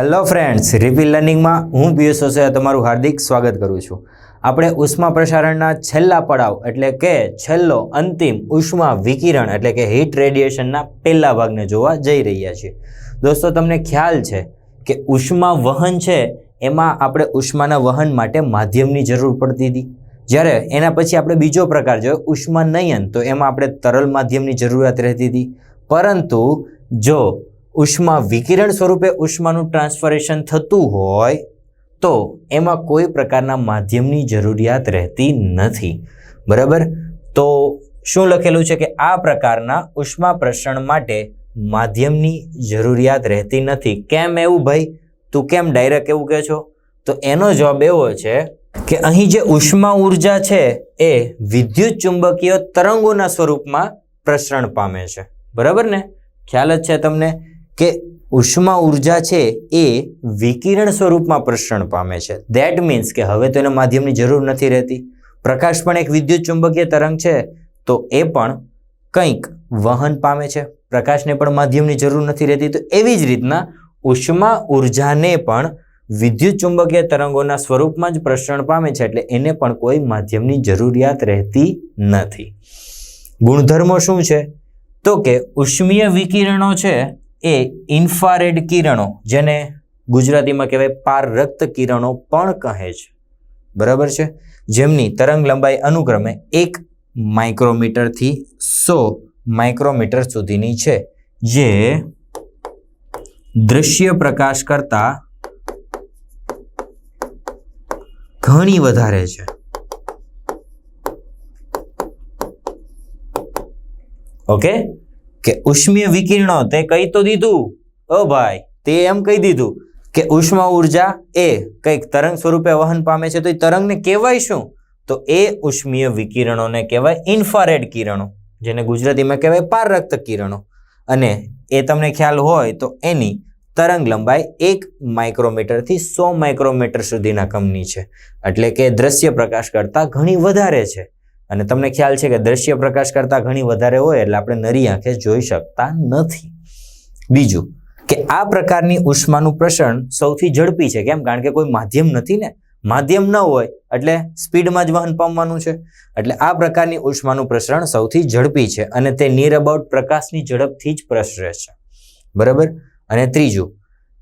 Hello friends રિપીલ લર્નિંગમાં હું પિયુષ ઓસૈયા તમારું હાર્દિક સ્વાગત કરું છું. આપણે ઉષ્મા પ્રસારણના છેલ્લા પડાવ એટલે કે છેલ્લો અંતિમ ઉષ્મા વિકિરણ એટલે કે હીટ રેડિયેશનના પહેલા ભાગને જોવા જઈ રહ્યા છીએ. દોસ્તો, તમને ખ્યાલ છે કે ઉષ્મા વહન છે એમાં આપણે ઉષ્માના વહન માટે માધ્યમની જરૂર પડતી હતી. જ્યારે એના પછી આપણે બીજો પ્રકાર જોયો, ઉષ્મા નયન, તો એમાં આપણે તરલ માધ્યમની જરૂરિયાત રહેતી હતી. પરંતુ જો ઉષ્મા વિકિરણ સ્વરૂપે ઉષ્માનું ટ્રાન્સફરેશન થતું હોય, તો એમાં કોઈ પ્રકારના માધ્યમની જરૂરિયાત રહેતી નથી. બરાબર? તો શું લખેલું છે કે આ પ્રકારના ઉષ્મા પ્રસરણ માટે માધ્યમની જરૂરિયાત રહેતી નથી? કેમ એવું ભાઈ? તું કેમ ડાયરેક્ટ એવું કહે છો? તો એનો જવાબ એવો છે કે અહીં જે ઉષ્મા ઊર્જા છે, એ વિદ્યુત ચુંબકીય તરંગોના સ્વરૂપમાં પ્રસરણ પામે છે. બરાબર ને? ખ્યાલ જ છે તમને? કે ઉષ્મા ઊર્જા છે એ વિકિરણ સ્વરૂપમાં પ્રસરણ પામે છે. ધેટ મીન્સ કે હવે તો એને માધ્યમની જરૂર નથી રહેતી. પ્રકાશ પણ એક વિદ્યુત ચુંબકીય તરંગ છે, તો એ પણ કંઈક વહન પામે છે. પ્રકાશને પણ માધ્યમની જરૂર નથી રહેતી, તો એવી જ રીતના ઉષ્મા ઉર્જાને પણ વિદ્યુત ચુંબકીય તરંગોના સ્વરૂપમાં જ પ્રસરણ પામે છે, એટલે એને પણ કોઈ માધ્યમની જરૂરિયાત રહેતી નથી. ગુણધર્મો શું છે? તો કે ઉષ્મીય વિકિરણો છે એ ઇન્ફારેડ કિરણો, જેને ગુજરાતીમાં કહેવાય પારરક્ત કિરણો પણ કહે છે. બરાબર છે? જેમની તરંગ લંબાઈ અનુક્રમે એક માઇક્રોમીટરથી સો માઇક્રોમીટર સુધીની છે, જે દૃશ્ય પ્રકાશ કરતા ઘણી વધારે છે. ઓકે? કે ઉષ્મીય વિકિરણો તે કહી તો દીધું? ઓ ભાઈ, તે એમ કહી દીધું કે ઉષ્મા ઊર્જા એ કંઈક તરંગ સ્વરૂપે વહન પામે છે, તો એ તરંગને કહેવાય શું? તો એ ઉષ્મીય વિકિરણોને કહેવાય ઇન્ફ્રારેડ કિરણો, જેને ગુજરાતીમાં કહેવાય પારરક્ત કિરણો. અને એ તમને ખ્યાલ હોય તો એની તરંગ લંબાઈ એક માઇક્રોમીટરથી સો માઇક્રોમીટર સુધીના કમની છે. એટલે કે દ્રશ્ય પ્રકાશ કરતાં ઘણી વધારે છે. અને તમને ખ્યાલ છે કે દ્રશ્ય પ્રકાશ કરતાં ઘણી વધારે હોય એટલે આપણે નરી આંખે જોઈ શકતા નથી. બીજું કે આ પ્રકારની ઉષ્માનું પ્રસરણ સૌથી ઝડપી છે. કેમ? કારણ કે કોઈ માધ્યમ નથી ને? માધ્યમ ન હોય એટલે સ્પીડમાં જ વહન પામવાનું છે. એટલે આ પ્રકારની ઉષ્માનું પ્રસરણ સૌથી ઝડપી છે અને તે નિયર અબાઉટ પ્રકાશની ઝડપથી જ પ્રસરે છે. બરાબર? અને ત્રીજું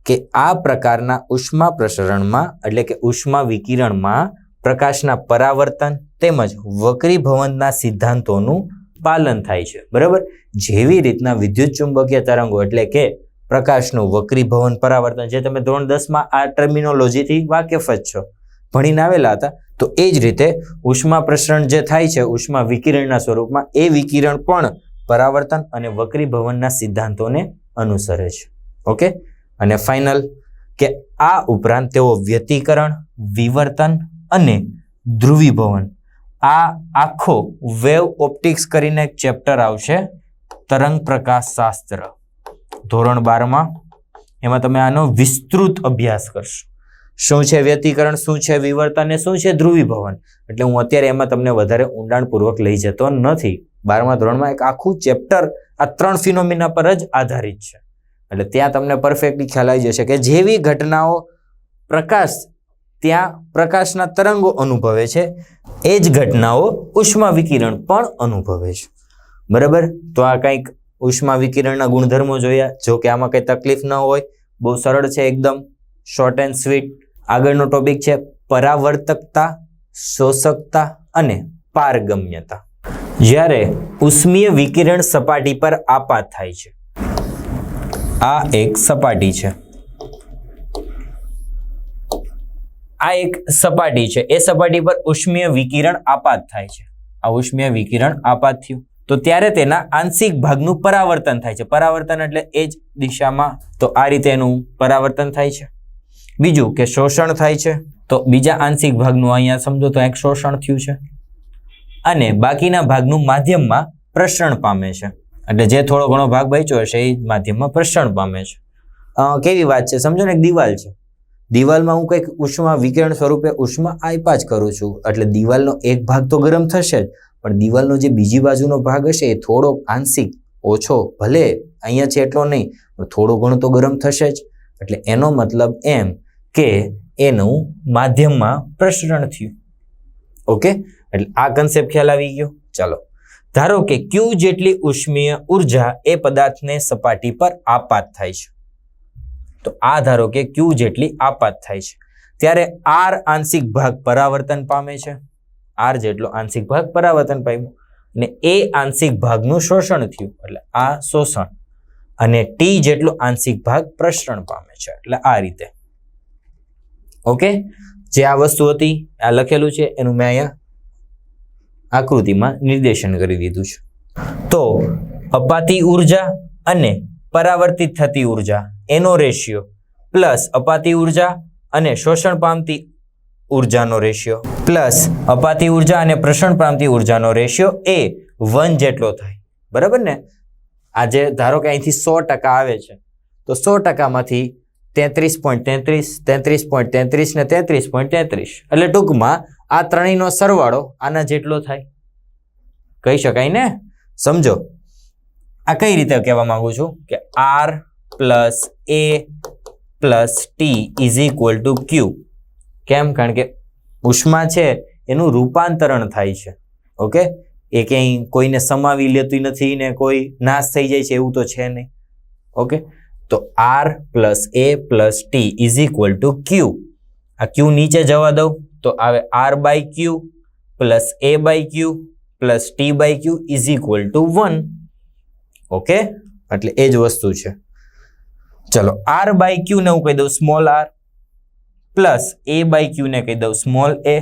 કે આ પ્રકારના ઉષ્મા પ્રસરણમાં, એટલે કે ઉષ્મા વિકિરણમાં પ્રકાશના પરાવર્તન તેમજ વક્રીભવનના સિદ્ધાંતોનું પાલન થાય છે. બરાબર? જેવી રીતના વિદ્યુત ચુંબકીય તરંગો એટલે કે પ્રકાશનું વક્રીભવન પરાવર્તન, જે તમે ધોરણ દસમાં આ ટર્મિનોલોજીથી વાકેફ જ છો. ભણીને આવેલા હતા. તો એ જ રીતે ઉષ્મા પ્રસરણ જે થાય છે, ઉષ્મા વિકિરણના સ્વરૂપમાં, એ વિકિરણ પણ પરાવર્તન અને વક્રીભવનના સિદ્ધાંતોને અનુસરે છે. ઓકે? અને ફાઇનલ કે આ ઉપરાંત તેઓ વ્યતિકરણ, વિવર્તન અને ધ્રુવીભવન આ આખો વેવ ઓપ્ટિક્સ કરીને એક ચેપ્ટર આવશે તરંગ પ્રકાશ શાસ્ત્ર. ધોરણ બારમાં એમાં તમે આનો વિસ્તૃત અભ્યાસ કરશો. શું છે વ્યતિકરણ? શું છે વિવર્તન? શું છે ધ્રુવીભવન? એટલે હું અત્યારે એમાં તમને વધારે ઊંડાણપૂર્વક લઈ જતો નથી. બારમા ધોરણમાં એક આખું ચેપ્ટર આ ત્રણ ફિનોમિના પર જ આધારિત છે. એટલે ત્યાં તમને પરફેક્ટલી ખ્યાલ આવી જશે કે જેવી ઘટનાઓ પ્રકાશ ત્યાં પ્રકાશના તરંગો અનુભવે છે. એ જ ઘટનાઓ ઉષ્મા વિકિરણ પણ અનુભવે છે. બરાબર? તો આ કંઈક ઉષ્મા વિકિરણના ગુણધર્મો જોયા. જો કે આમાં કંઈ તકલીફ ન હોય. બહુ સરળ છે એકદમ. શોર્ટ એન્ડ સ્વીટ આગળનો ટોપિક છે પરાવર્તકતા, શોષકતા અને પારગમ્યતા. જ્યારે ઉષ્મીય વિકિરણ સપાટી પર આપાત થાય છે. આ એક સપાટી છે. આ એક સપાટી છે. એ સપાટી પર ઉષ્મીય વિકિરણ આપાત થાય છે. આ ઉષ્મીય વિકિરણ આપાત થયું. તો ત્યારે તેના આંશિક ભાગનું પરાવર્તન થાય છે. પરાવર્તન એટલે એ જ દિશામાં તો આ રીતે એનું પરાવર્તન થાય છે. બીજું કે શોષણ થાય છે. તો બીજા આંશિક ભાગનું અહીંયા સમજો તો એક શોષણ થયું છે. અને બાકીના ભાગનું માધ્યમમાં પ્રસરણ પામે છે. એટલે જે થોડો ઘણો ભાગ બચ્યો હશે એ માધ્યમમાં પ્રસરણ પામે છે. કેવી વાત છે? સમજો ને એક દિવાલ છે. દિવાલમાં હું કંઈક ઉષ્મા વિકિરણ સ્વરૂપે ઉષ્મા આપ્યા જ કરું છું. એટલે દિવાલનો એક ભાગ તો ગરમ થશે જ, પણ દિવાલનો જે બીજી બાજુનો ભાગ હશે એ થોડો આંશિક, ઓછો, ભલે અહીંયા છે એટલો નહીં, પણ થોડો ઘણો તો ગરમ થશે જ. એટલે એનો મતલબ એમ કે એનું માધ્યમમાં પ્રસરણ થયું. ઓકે? એટલે આ કન્સેપ્ટ ખ્યાલ આવી ગયો. ચાલો. ધારો કે ક્યુ જેટલી ઉષ્મીય ઊર્જા એ પદાર્થને સપાટી પર આપાત થાય છે. તો આ ધારો કે ક્યુ જેટલી આપાત થાય છે. ત્યારે આર આંશિક ભાગ પરાવર્તન પામે છે. આર જેટલો આંશિક ભાગ પરાવર્તન પામ્યો. અને એ આંશિક ભાગનું શોષણ થયું. એટલે આ શોષણ. અને ટી જેટલો આંશિક ભાગ પ્રસરણ પામે છે. એટલે આ રીતે. ઓકે જે આ વસ્તુ હતી, આ લખેલું છે, એનું મેં અહીંયા આકૃતિમાં નિર્દેશન કરી દીધું છે. તો અપાતી ઊર્જા અને પરાવર્તિત થતી ઊર્જા. એનો રેશિયો પ્લસ અપાતી ઊર્જા અને શોષણ પામતી ઉર્જાનો રેશિયો પ્લસ અપાતી ઊર્જા અને પ્રસરણ પામતી ઉર્જાનો રેશિયો એ વન જેટલો થાય. બરાબર ને? આજે ધારો કે અહીંથી સો ટકા આવે છે, તો સો ટકામાંથી તેત્રીસ પોઈન્ટ તેત્રીસ તેત્રીસ પોઈન્ટ તેત્રીસ ને તેત્રીસ પોઈન્ટ તેત્રીસ. એટલે ટૂંકમાં આ ત્રણેયનો સરવાળો આના જેટલો થાય. કહી શકાય ને? સમજો. આ કઈ રીતે કહેવા માંગુ છું? કે R plus A plus T is equal to Q કેમ? કારણ કે ઉષ્મા છે, એનું રૂપાંતરણ થાય છે. ઓકે એ ક્યાંય કોઈને સમાવી લેતી નથી ને કોઈ નાશ થઈ જાય છે, એવું તો છે નહીં. ઓકે તો R plus A plus T is equal to Q આ ક્યુ નીચે જવા દઉં. તો આવે R by Q plus A by Q plus T by Q is equal to one okay એટલે એ જ વસ્તુ છે. ચલો આર બાય ક્યુ ને હું કહી દઉં small R plus A by Q ને કહી દઉં સ્મોલ એ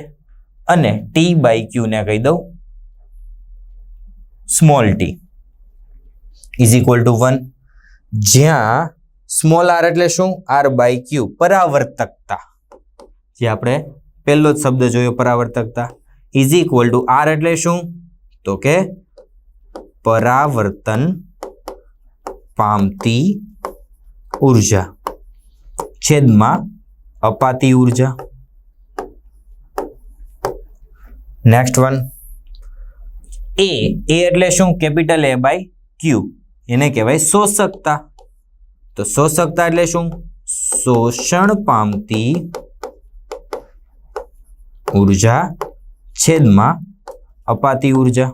અને ટી બાય ક્યુ ને કહી દઉં small T is equal to one જ્યાં સ્મોલ આર એટલે શું? આર બાય ક્યુ પરાવર્તકતા. જે આપણે પહેલો જ શબ્દ જોયો, પરાવર્તકતા. ઇઝ ઇક્વલ ટુ આર એટલે શું? તો કે પરાવર્તન પામતી ઊર્જા. છેદમાં અપાતી ઊર્જા. નેક્સ્ટ વન એ એ એટલે શું? કેપિટલ એ બાય ક્યુ એને કહેવાય શોષકતા. તો શોષકતા એટલે શું? શોષણ પામતી ઊર્જા છેદમાં અપાતી ઊર્જા.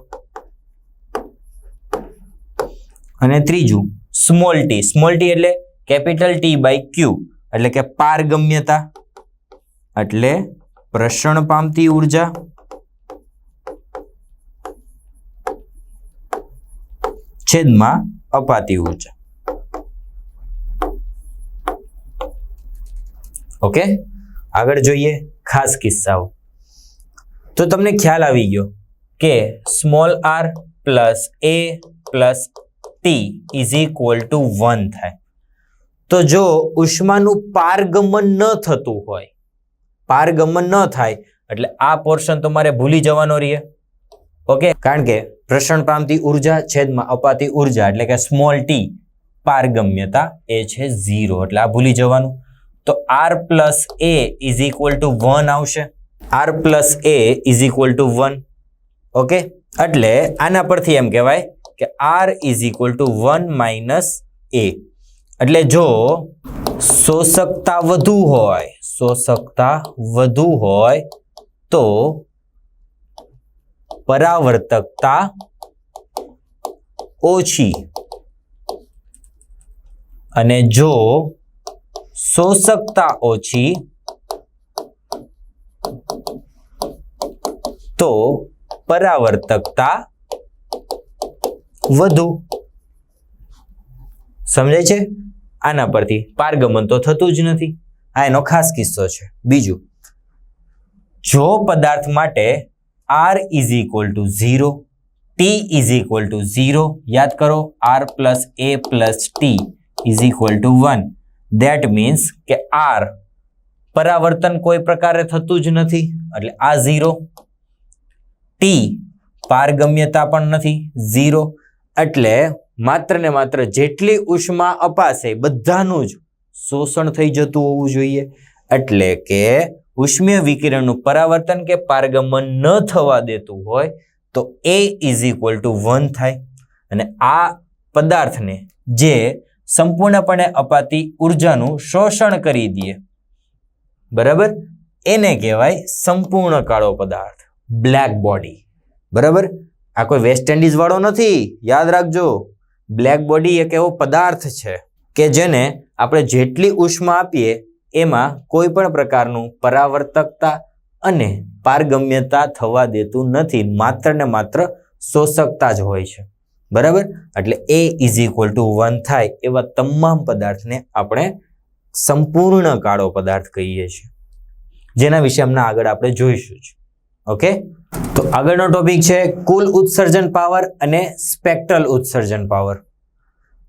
અને ત્રીજું સ્મોલ ટી સ્મોલ ટી એટલે કેપિટલ ટી બાય ક્યુ. એટલે કે પારગમ્યતા. એટલે પ્રસરણ પામતી ઊર્જા. છેદમાં અપાતી ઊર્જા. ઓકે? આગળ જોઈએ ખાસ કિસ્સાઓ. તો તમને ખ્યાલ આવી ગયો કે small R plus A plus T is equal to one થાય. તો જો ઉષ્માનું પારગમન ન થતું હોય, પારગમન ન થાય, એટલે આ પોર્શન તમારે ભૂલી જવાનો રહીએ. ઓકે? કારણ કે પ્રસરણ પામતી ઊર્જા છેદમાં અપાતી ઊર્જા, એટલે કે સ્મોલ ટી, પારગમ્યતા એ છે ઝીરો, એટલે આ ભૂલી જવાનું. તો R plus A is equal to one આવશે. R plus A is equal to one. Okay? એટલે આના પરથી એમ કહેવાય કે R is equal to one minus A. એટલે જો શોષકતા વધુ હોય, શોષકતા વધુ હોય તો પરાવર્તકતા ઓછી. અને જો શોષકતા ઓછી તો પરાવર્તકતા વધુ. સમજાય છે? આના પરથી પારગમન તો થતું જ નથી. આ એનો ખાસ કિસ્સો છે. બીજું, જો પદાર્થ માટે R is equal to zero T is equal to zero યાદ કરો R plus A plus T is equal to one that means કે આર પરાવર્તન કોઈ પ્રકારે થતું જ નથી. એટલે આ ઝીરો ટી પારગમ્યતા પણ નથી. ઝીરો એટલે માત્ર ને માત્ર જેટલી ઉષ્મા અપાશે બધાનું જ શોષણ થઈ જતું હોવું જોઈએ. એટલે કે ઉષ્મીય વિકિરણનું પરાવર્તન કે પારગમન ન થવા દેતું હોય તો A is equal to one થાય. અને આ પદાર્થને જે સંપૂર્ણપણે અપાતી ઉર્જાનું શોષણ કરી દે. બરાબર? એને કહેવાય સંપૂર્ણ કાળો પદાર્થ બ્લેક બોડી બરાબર? આ કોઈ વેસ્ટ ઇન્ડિઝ વાળો નથી? યાદ રાખજો. બ્લેક બોડી એક એવો પદાર્થ છે કે જેને આપણે જેટલી ઉષ્મા આપીએ, એમાં કોઈ પણ પ્રકારનું પરાવર્તકતા અને પારગમ્યતા થવા દેતું નથી. માત્ર ને માત્ર શોષકતા જ હોય છે. બરાબર? એટલે A is equal to one થાય એવા તમામ પદાર્થને આપણે સંપૂર્ણ કાળો પદાર્થ કહીએ છીએ. જેના વિશે હમણાં આગળ આપણે જોઈશું જ. ઓકે તો આગળનો ટોપિક છે કુલ ઉત્સર્જન પાવર અને સ્પેક્ટ્રલ ઉત્સર્જન પાવર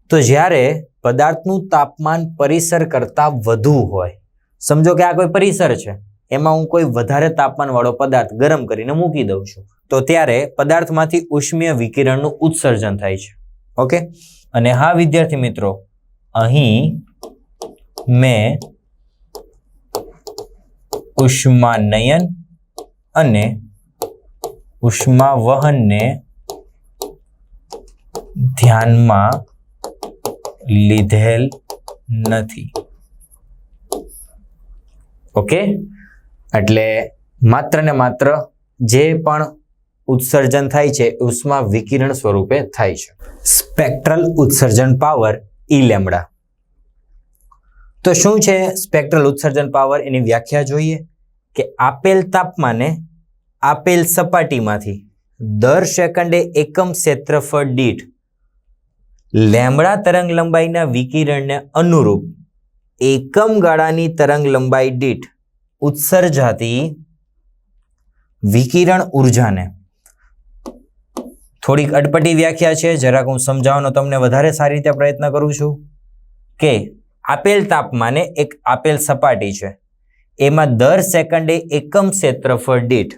તો જ્યારે પદાર્થનું તાપમાન પરિસર કરતાં વધુ હોય, સમજો કે આ કોઈ પરિસર છે, એમાં હું કોઈ વધારે તાપમાનવાળો પદાર્થ ગરમ કરીને મૂકી દઉં છું. તો ત્યારે પદાર્થમાંથી ઉષ્મીય વિકિરણનું ઉત્સર્જન થાય છે. ઓકે અને હા, વિદ્યાર્થી મિત્રો, અહીં મેં ઉષ્માનયન અને ઉષ્મા વહનને ધ્યાનમાં લીધેલ નથી. ઓકે? એટલે માત્ર ને માત્ર જે પણ ઉત્સર્જન થાય છે ઉષ્મા વિકિરણ સ્વરૂપે થાય છે. સ્પેક્ટ્રલ ઉત્સર્જન પાવર ઈ લેમડા. તો શું છે સ્પેક્ટ્રલ ઉત્સર્જન પાવર? એની વ્યાખ્યા જોઈએ. કે આપેલ તાપમાને આપેલ સપાટીમાંથી દર સેકન્ડે એકમ ક્ષેત્રફળ દીઠ લેમડા તરંગ લંબાઈના વિકિરણને અનુરૂપ એકમ ગાળાની તરંગ લંબાઈ દીઠ ઉત્સર્જાતી વિકિરણ ઉર્જાને. થોડીક અટપટી વ્યાખ્યા છે, જરાક હું સમજાવવાનો તમને વધારે સારી રીતે પ્રયત્ન કરું છું કે આપેલ તાપમાને એક આપેલ સપાટી છે. એમાં દર સેકન્ડે એકમ ક્ષેત્રફળ દીઠ.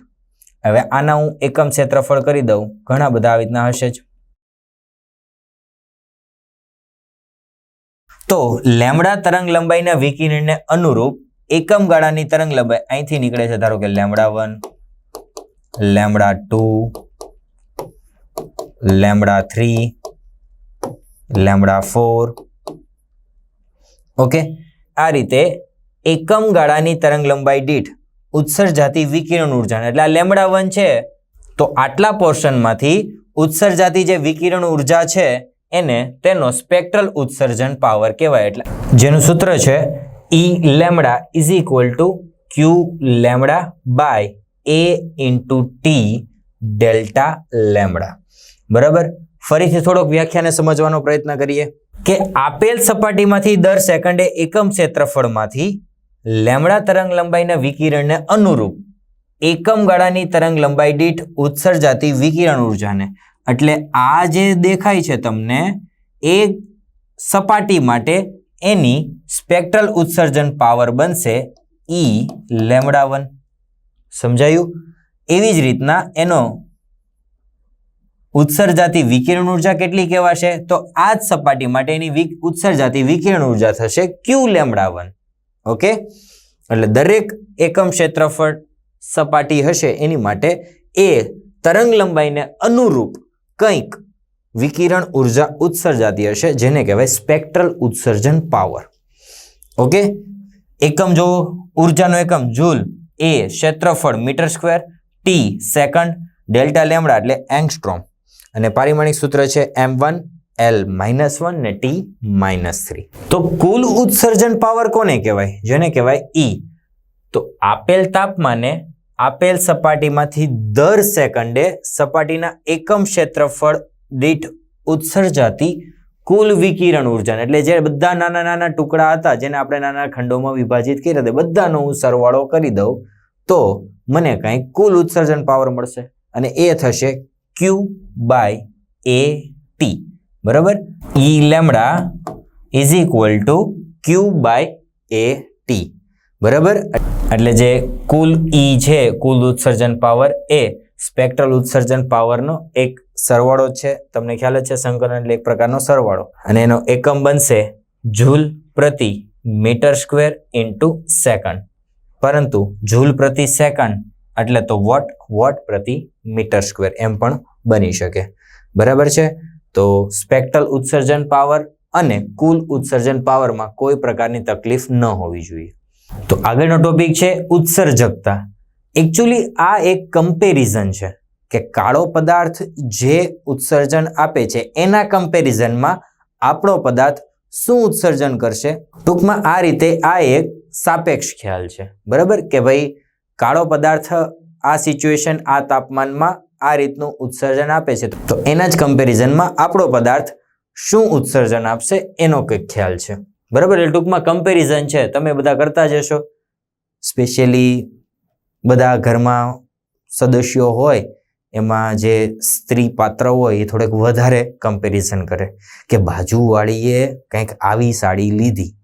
હવે આના હું એકમ ક્ષેત્રફળ કરી દઉં. ઘણા બધા આવી રીતના હશે જ. તો લેમડા તરંગ લંબાઈના વિકિરણને અનુરૂપ એકમ ગાળાની તરંગ લંબાઈ અહીંથી નીકળે છે. ધારો કે lambda one, lambda two, lambda three, lambda four. Okay? આ રીતે એકમ ગાળાની તરંગ લંબાઈ દીઠ ઉત્સર્જાતી વિકિરણ ઊર્જા એટલે આ લેમડા વન છે, તો આટલા પોર્શનમાંથી ઉત્સર્જાતી જે વિકિરણ ઊર્જા છે, એને તેનો સ્પેક્ટ્રલ ઉત્સર્જન પાવર કહેવાય. એટલે જેનું સૂત્ર છે E lambda is equal to Q lambda by A into T delta lambda બરાબર? ફરીથી થોડોક વ્યાખ્યાને સમજવાનો પ્રયત્ન કરીએ. કે આપેલ સપાટીમાંથી દર સેકન્ડે એકમ ક્ષેત્રફળમાંથી લેમડા તરંગ લંબાઈના વિકિરણને અનુરૂપ એકમ ગાળાની તરંગ લંબાઈ દીઠ ઉત્સર્જાતી વિકિરણ ઉર્જાને. એટલે આ જે દેખાય છે તમને, એ સપાટી માટે એની સ્પેક્ટ્રલ ઉત્સર્જન પાવર બનશે ઈ લેમડા વન. સમજાયું? એવી જ રીતના એનો ઉત્સર્જાતી વિકિરણ ઊર્જા કેટલી કહેવાશે? તો આ જ સપાટી માટે એની ઉત્સર્જાતી વિકિરણ ઊર્જા થશે ક્યુ લેમડા વન. ઓકે એટલે દરેક એકમ ક્ષેત્રફળ સપાટી હશે એની માટે એ તરંગ લંબાઈને અનુરૂપ કંઈક વિકિરણ ઊર્જા ઉત્સર્જાતી હશે, જેને કહેવાય સ્પેક્ટ્રલ ઉત્સર્જન પાવર. ઓકે એકમ જો ઉર્જાનો એકમ, જૂલ, એ ક્ષેત્રફળ metre square, T second, delta lambda એટલે એંગસ્ટ્રોમ. અને પારિમાણિક સૂત્ર છે M one L minus one ને ટી માઇનસ થ્રી તો કુલ ઉત્સર્જન પાવર કોને કહેવાય? જેને કહેવાય ઈ તો આપેલ તાપમાને આપેલ સપાટીમાંથી દર સેકન્ડે સપાટીના એકમ ક્ષેત્રફળ દીઠ ઉત્સર્જાતી કુલ વિકિરણ ઊર્જા. એટલે જે બધા નાના નાના ટુકડા હતા, જેને આપણે નાના ખંડોમાં વિભાજિત કર્યા હતા બધાનો હું સરવાળો કરી દઉં, તો મને કંઈક કુલ ઉત્સર્જન પાવર મળશે. અને એ થશે ક્યુ બાય એ ટી બરાબર? E lambda is equal to Q by A T બરાબર? એટલે જે કુલ ઈ છે, કુલ ઉત્સર્જન પાવર એ સ્પેક્ટ્રલ ઉત્સર્જન પાવરનો એક સરવાળો છે. તમને ખ્યાલ છે, સંકલન એટલે એક પ્રકારનો સરવાળો. અને એનો એકમ બનશે જૂલ પ્રતિ મીટર સ્ક્વેર ઇન્ટુ સેકન્ડ પરંતુ જૂલ પ્રતિ સેકન્ડ એટલે તો વોટ વોટ પ્રતિ મીટર સ્ક્વેર. એમ પણ બની શકે. બરાબર છે? તો સ્પેક્ટલ ઉત્સર્જન પાવર અને કુલ ઉત્સર્જન પાવરમાં કોઈ પ્રકારની તકલીફ ન હોવી જોઈએ. તો આગળનો ટોપિક છે ઉત્સર્જકતા. એકચ્યુઅલી આ એક કમ્પેરિઝન છે કે કાળો પદાર્થ જે ઉત્સર્જન આપે છે, એના કમ્પેરિઝનમાં આપણો પદાર્થ શું ઉત્સર્જન કરશે? ટૂંકમાં આ રીતે આ એક સાપેક્ષ ખ્યાલ છે. બરાબર? કે ભાઈ કાળો પદાર્થ આ સિચ્યુએશન આ તાપમાનમાં આ રીતનું ઉત્સર્જન આપે છે. તો એના જ કમ્પેરિઝનમાં આપણો પદાર્થ શું ઉત્સર્જન આપશે એનો કંઈક ખ્યાલ છે. બરાબર? એટલે ટૂંકમાં કમ્પેરિઝન છે. તમે બધા કરતા જશો સ્પેશિયલી બધા ઘરમાં સદસ્યો હોય, એમાં જે સ્ત્રી પાત્ર હોય, એ થોડેક વધારે કમ્પેરિઝન કરે. કે બાજુવાળીએ કંઈક આવી સાડી લીધી,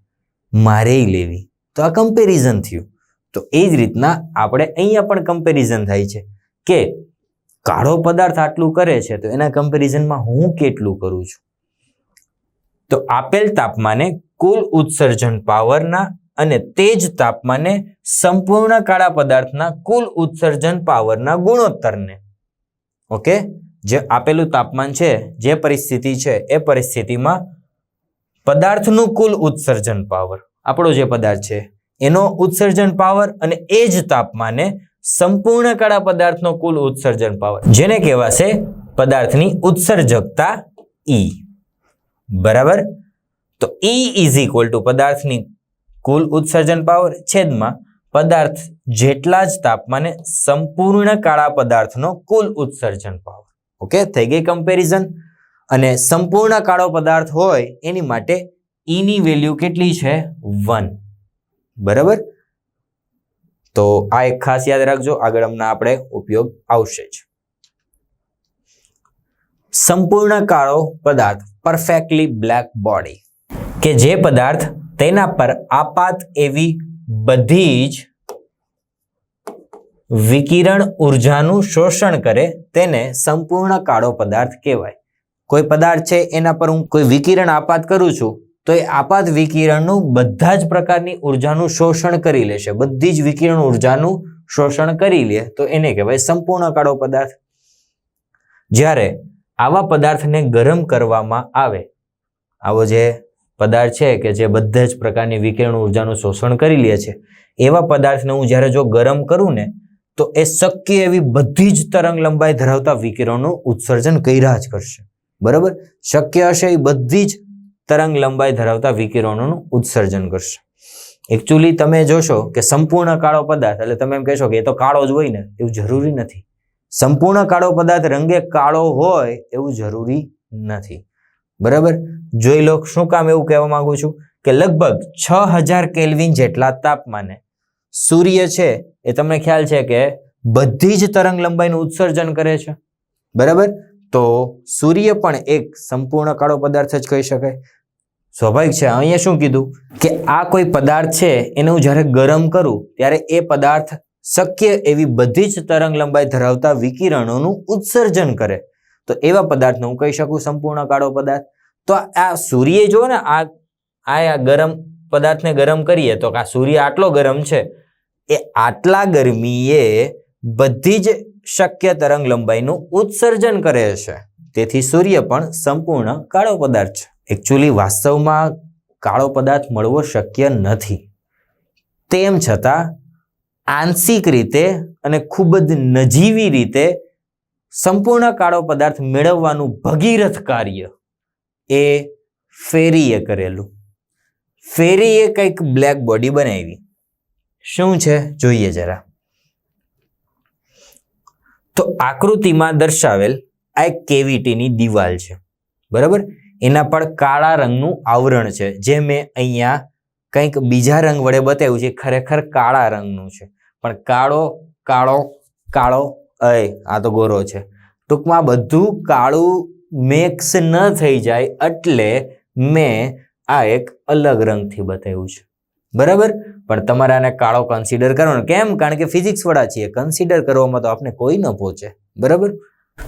મારેય લેવી. તો આ કમ્પેરિઝન થયું. તો એ જ રીતના આપણે અહીંયા પણ કમ્પેરિઝન થાય છે. કે કાળો પદાર્થ આટલું કરે છે, તો એના કમ્પેરિઝનમાં હું કેટલું કરું છું? તો આપેલ તાપમાને કુલ ઉત્સર્જન પાવરના અને તે જ તાપમાને સંપૂર્ણ કાળા પદાર્થના કુલ ઉત્સર્જન પાવરના ગુણોત્તરને. ઓકે? જે આપેલું તાપમાન છે, જે પરિસ્થિતિ છે, એ પરિસ્થિતિમાં પદાર્થનું કુલ ઉત્સર્જન પાવર, આપણો જે પદાર્થ છે, એનો ઉત્સર્જન પાવર અને એ જ તાપમાને સંપૂર્ણ કાળા પદાર્થનો કુલ ઉત્સર્જન પાવર. જેને કહેવાશે પદાર્થની ઉત્સર્જકતા ઈ બરાબર? તો ઈ ઇઝ ઇક્વલ ટુ પદાર્થની કુલ ઉત્સર્જન પાવર છેદમાં પદાર્થ જેટલા જ તાપમાને સંપૂર્ણ કાળા પદાર્થનો કુલ ઉત્સર્જન પાવર. ઓકે? થઈ ગઈ કમ્પેરિઝન અને સંપૂર્ણ કાળો પદાર્થ હોય, એની માટે ઈની વેલ્યુ કેટલી છે? વન બરાબર? તો આ એક ખાસ યાદ રાખજો, આગળ હમણાં આપણે ઉપયોગ આવશે જ. સંપૂર્ણ કાળો પદાર્થ પરફેક્ટલી બ્લેક બોડી કે જે પદાર્થ તેના પર આપાત એવી બધી જ વિકિરણ ઉર્જાનું શોષણ કરે, તેને સંપૂર્ણ કાળો પદાર્થ કહેવાય. કોઈ પદાર્થ છે એના પર હું કોઈ વિકિરણ આપાત કરું છું તો એ આપાત વિકિરણનું બધા જ પ્રકારની ઉર્જાનું શોષણ કરી લેશે બધી જ વિકિરણ ઉર્જાનું શોષણ કરી લે. તો એને કહેવાય સંપૂર્ણ કાળો પદાર્થ. જ્યારે આવા પદાર્થને ગરમ કરવામાં આવે, આવો જે પદાર્થ છે કે જે બધા જ પ્રકારની વિકિરણ ઉર્જાનું શોષણ કરી લે છે, એવા પદાર્થને હું જ્યારે જો ગરમ કરું ને, તો એ શક્ય એવી બધી જ તરંગ લંબાઈ ધરાવતા વિકિરણનું ઉત્સર્જન કર્યા જ કરશે. બરાબર? શક્ય હશે એ બધી જ તરંગ લંબાઈ ધરાવતા વિકિરણોનું ઉત્સર્જન કરશે. એકચ્યુઅલી તમે જોશો કે સંપૂર્ણ કાળો પદાર્થ, એટલે તમે એમ કહેશો કે એ તો કાળો જ હોય ને, એવું જરૂરી નથી. સંપૂર્ણ કાળો પદાર્થ રંગે કાળો હોય, એવું જરૂરી નથી. બરાબર? જોઈ લો, શું કામ એવું કહેવા માંગુ છું કે લગભગ છ હજાર કેલ્વિન જેટલા તાપમાને સૂર્ય છે, એ તમને ખ્યાલ છે કે બધી જ તરંગ લંબાઈનું ઉત્સર્જન કરે છે. બરાબર? તો સૂર્ય પણ એક સંપૂર્ણ કાળો પદાર્થ જ કહી શકાય. સ્વાભાવિક છે, અહીંયા શું કીધું? કે આ કોઈ પદાર્થ છે, એને હું જ્યારે ગરમ કરું, ત્યારે એ પદાર્થ શક્ય એવી બધી જ તરંગ લંબાઈ ધરાવતા વિકિરણોનું ઉત્સર્જન કરે. તો એવા પદાર્થને હું કહી શકું, સંપૂર્ણ કાળો પદાર્થ. તો આ સૂર્ય જો ને, આ આ ગરમ પદાર્થને ગરમ કરીએ, તો આ સૂર્ય આટલો ગરમ છે. એ આટલા ગરમીએ બધી જ શક્ય તરંગ લંબાઈનું ઉત્સર્જન કરે છે. તેથી સૂર્ય પણ સંપૂર્ણ કાળો પદાર્થ છે. એકચ્યુઅલી વાસ્તવમાં કાળો પદાર્થ મળવો શક્ય નથી. તેમ છતાં, આંશિક રીતે અને ખૂબ જ નજીવી રીતે સંપૂર્ણ કાળો પદાર્થ મેળવવાનું ભગીરથ કાર્ય એ ફેરીએ કરેલું. ફેરીએ કંઈક બ્લેક બોડી બનાવી. શું છે? જોઈએ જરા. તો આકૃતિમાં દર્શાવેલ આ એક કેવિટીની દિવાલ છે. બરાબર? એના પર કાળા રંગનું આવરણ છે. જે મેં અહીંયા કંઈક બીજા રંગ વડે બતાવ્યું છે. ખરેખર કાળા રંગનું છે. પણ કાળો કાળો કાળો, અય, આ તો ગોરો છે. ટૂંકમાં બધું કાળું મિક્સ ન થઈ જાય એટલે મેં આ એક અલગ રંગથી બતાવ્યું છે. બરાબર? પણ તમારે આને કાળો કન્સિડર કરવાનો. કેમ? કારણ કે ફિઝિક્સ વાળા છીએ. કન્સિડર કરવામાં તો આપણે કોઈ ન પહોંચે. બરાબર?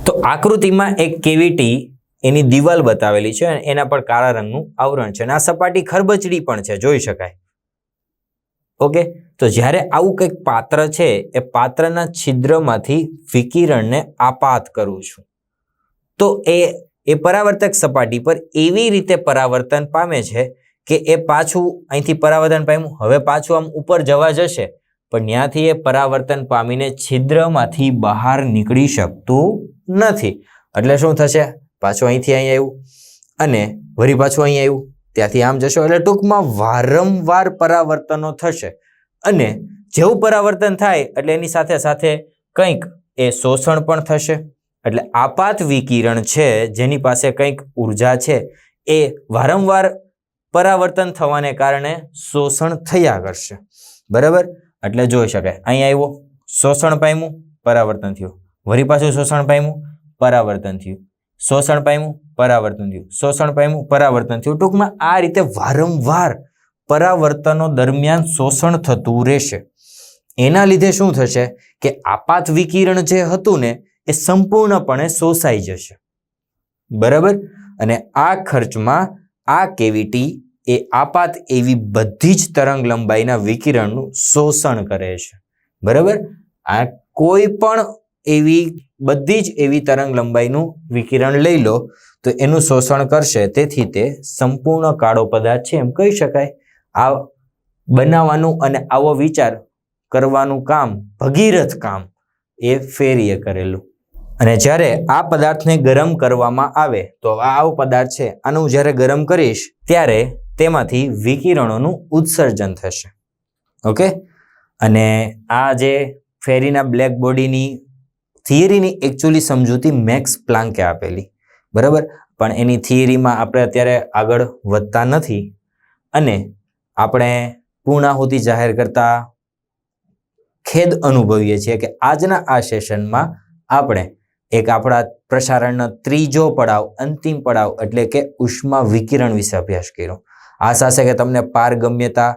તો આકૃતિમાં એક કેવિટી એની દિવાલ બતાવેલી છે એના પર કાળા રંગનું આવરણ છે અને આ સપાટી ખરબચડી પણ છે, જોઈ શકાય. ઓકે? તો જ્યારે આવું કંઈક પાત્ર છે, એ પાત્રના છિદ્રમાંથી વિકિરણને આપાત કરું છું. તો એ એ પરાવર્તક સપાટી પર એવી રીતે પરાવર્તન પામે છે કે એ પાછું અહીંથી પરાવર્તન પામ્યું. હવે પાછું આમ ઉપર જવા જશે, પણ ત્યાંથી એ પરાવર્તન પામીને છિદ્રમાંથી બહાર નીકળી શકતું નથી. એટલે શું થશે? પાછું અહીંથી અહીં આવ્યું, અને વરી પાછું અહીં આવ્યું. ત્યાંથી આમ જશો, એટલે ટૂંકમાં વારંવાર પરાવર્તનો થશે. અને જેવું પરાવર્તન થાય, એટલે એની સાથે સાથે કંઈક એ શોષણ પણ થશે. એટલે આપાત વિકિરણ છે, જેની પાસે કંઈક ઊર્જા છે, એ વારંવાર પરાવર્તન થવાને કારણે શોષણ થયા કરશે બરાબર? એટલે જોઈ શકાય. અહીં આવ્યો. શોષણ પામ્યું, પરાવર્તન થયું. વળી પાછું શોષણ પામ્યું, પરાવર્તન થયું. શોષણ પામ્યું, પરાવર્તન થયું. શોષણ પામ્યું, પરાવર્તન થયું. ટૂંકમાં આ રીતે વારંવાર પરાવર્તનો દરમિયાન શોષણ થતું રહેશે. એના લીધે શું થશે કે આપાત વિકિરણ જે હતું ને, એ સંપૂર્ણપણે શોષાઈ જશે. બરાબર? અને આ ખર્ચમાં આ કેવિટી એ આપાત એવી બધી જ તરંગ લંબાઈના વિકિરણનું શોષણ કરે છે. બરાબર? આ કોઈ પણ એવી બધી જ એવી તરંગ લંબાઈનું વિકિરણ લઈ લો, તો એનું શોષણ કરશે. તેથી તે સંપૂર્ણ કાળો પદાર્થ છે એમ કહી શકાય. આ બનાવવાનું અને આવો વિચાર કરવાનું કામ, ભગીરથ કામ, એ ફેરીએ કરેલું. અને જ્યારે આ પદાર્થને ગરમ કરવામાં આવે, તો આ આવો પદાર્થ છે. આનું જ્યારે ગરમ કરીશ, ત્યારે તેમાંથી વિકિરણોનું ઉત્સર્જન થશે. ઓકે? અને આ જે ફેરીના બ્લેક બોડીની થિયરીની એકચ્યુઅલી સમજૂતી મેક્સ પ્લાન્કે આપેલી. બરાબર? પણ એની થિયરીમાં આપણે અત્યારે આગળ વધતા નથી. અને આપણે પૂર્ણાહુતિ જાહેર કરતા ખેદ અનુભવીએ છીએ કે આજના આ સેશનમાં આપણે એક આપણા પ્રસારણનો ત્રીજો પડાવ, અંતિમ પડાવ એટલે કે ઉષ્મા વિકિરણ વિશે અભ્યાસ કર્યો. આશા છે કે તમને પારગમ્યતા,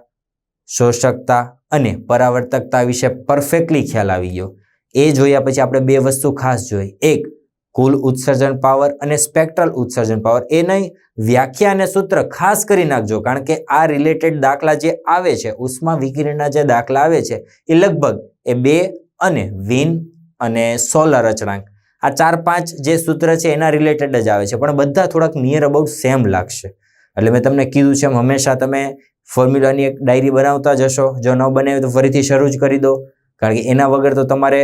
શોષકતા અને પરાવર્તકતા વિશે પરફેક્ટલી ખ્યાલ આવી ગયો. એ જોયા પછી આપણે બે વસ્તુ ખાસ જોઈ. એક, કુલ ઉત્સર્જન પાવર અને સ્પેક્ટ્રલ ઉત્સર્જન પાવર. એ નહીં, વ્યાખ્યા અને સૂત્ર ખાસ કરી નાખજો, કારણ કે આ રિલેટેડ દાખલા જે આવે છે, ઉષ્મા વિકિરણના જે દાખલા આવે છે, એ લગભગ એ બે અને વિન અને સોલર અચળાંક. આ ચાર પાંચ જે સૂત્ર છે એના રિલેટેડ જ આવે છે, પણ બધા થોડાક નિયર અબાઉટ સેમ લાગશે. એટલે મેં તમને કીધું છે એમ, હંમેશા તમે ફોર્મ્યુલાની એક ડાયરી બનાવતા જશો જો ન બનાવી તો ફરીથી શરૂ જ કરી દો. કારણ કે એના વગર તો તમારે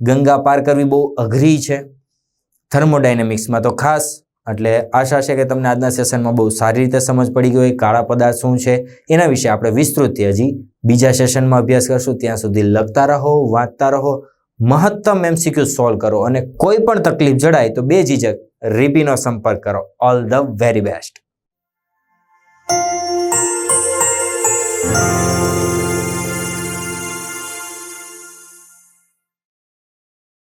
ગંગા પાર કરવી બહુ અઘરી છે થર્મોડાયનેમિક્સમાં. તો ખાસ એટલે આશા છે કે તમને આજના સેશનમાં બહુ સારી રીતે સમજ પડી ગઈ કાળા પદાર્થ શું છે, એના વિશે આપણે વિસ્તૃત હજી બીજા સેશનમાં અભ્યાસ કરશું. ત્યાં સુધી લખતા રહો, વાંચતા રહો, મહત્તમ એમસીક્યુ સોલ્વ કરો અને કોઈ પણ તકલીફ જડાય તો બે ઝીઝક રીપીનો સંપર્ક કરો. All the very best. thank you